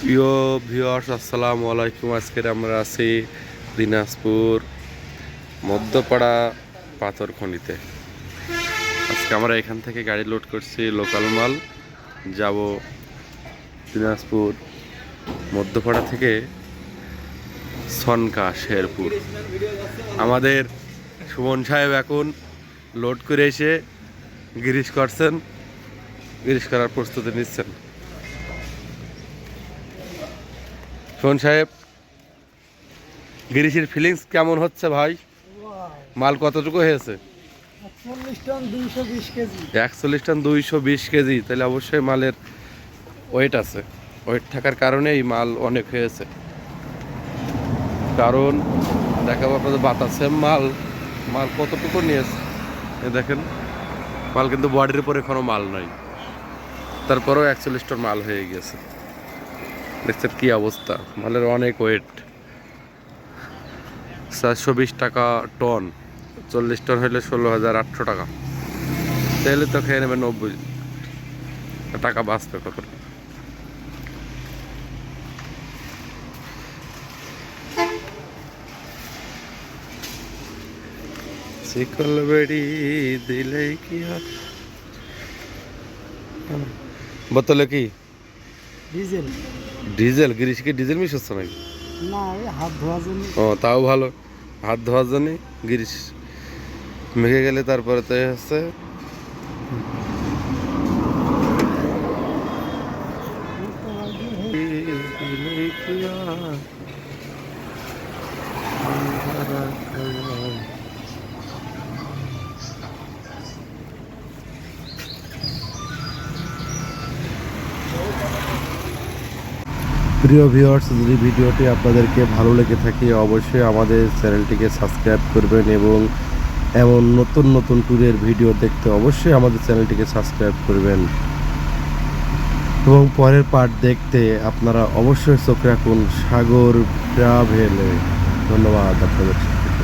প্রিয় ভিউয়ার্স, আসসালামু আলাইকুম। আজকের আমরা আছি দিনাজপুর মধ্যপাড়া পাথর খনিতে। আজকে আমরা এখান থেকে গাড়ি লোড করছি লোকাল মাল। যাব দিনাজপুর মধ্যপাড়া থেকে সনকা, শেরপুর। আমাদের সুমন সাহেব এখন লোড করে এসে গিরিশ করছেন। গিরিশ করার প্রস্তুতি নিচ্ছেন। শোন সাহেব গিরিশের ফিলিংস কেমন হচ্ছে ভাই? মাল কতটুকু হয়েছে? একচল্লিশ টন দুইশো বিশ কেজি। তাহলে অবশ্যই মালের ওয়েট আছে। ওয়েট থাকার কারণেই মাল অনেক হয়েছে। কারণ দেখাবো আপনাদের বাতাসে মাল মাল কতটুকু নিয়েছে? এ দেখেন মাল কিন্তু বডির উপরে কোনো মাল নাই। তারপরেও একচল্লিশ টন মাল হয়ে গেছে দেখছেন কি অবস্থা? মালের অনেক ওয়েট চারশো বিশ টাকা টন চল্লিশ টন হলে ষোলো হাজার আটশো টাকা। তাহলে তো খেয়ে নেবে নব্বই। টাকা বাঁচবে কত বেড়ি দিলে কি বোতলে কি? ডিজেল ডিজেল গিরিশ কি ডিজেল মিশাচ্ছ নাকি না হাত ধোয়ার জন্য ও তাও ভালো হাত ধোয়ার জন্য গিরিশ মেঘে গেলে তারপরে তো হচ্ছে প্রিয় ভিউয়ার্স যদি ভিডিওটি আপনাদেরকে ভালো লেগে থাকে, অবশ্যই আমাদের চ্যানেলটিকে সাবস্ক্রাইব করবেন এবং এমন নতুন নতুন ট্যুরের ভিডিও দেখতে অবশ্যই আমাদের চ্যানেলটিকে সাবস্ক্রাইব করবেন। এবং পরের পার্ট দেখতে আপনারা অবশ্যই চোখ রাখুন সাগর ট্রাভেলে। ধন্যবাদ আপনাদের।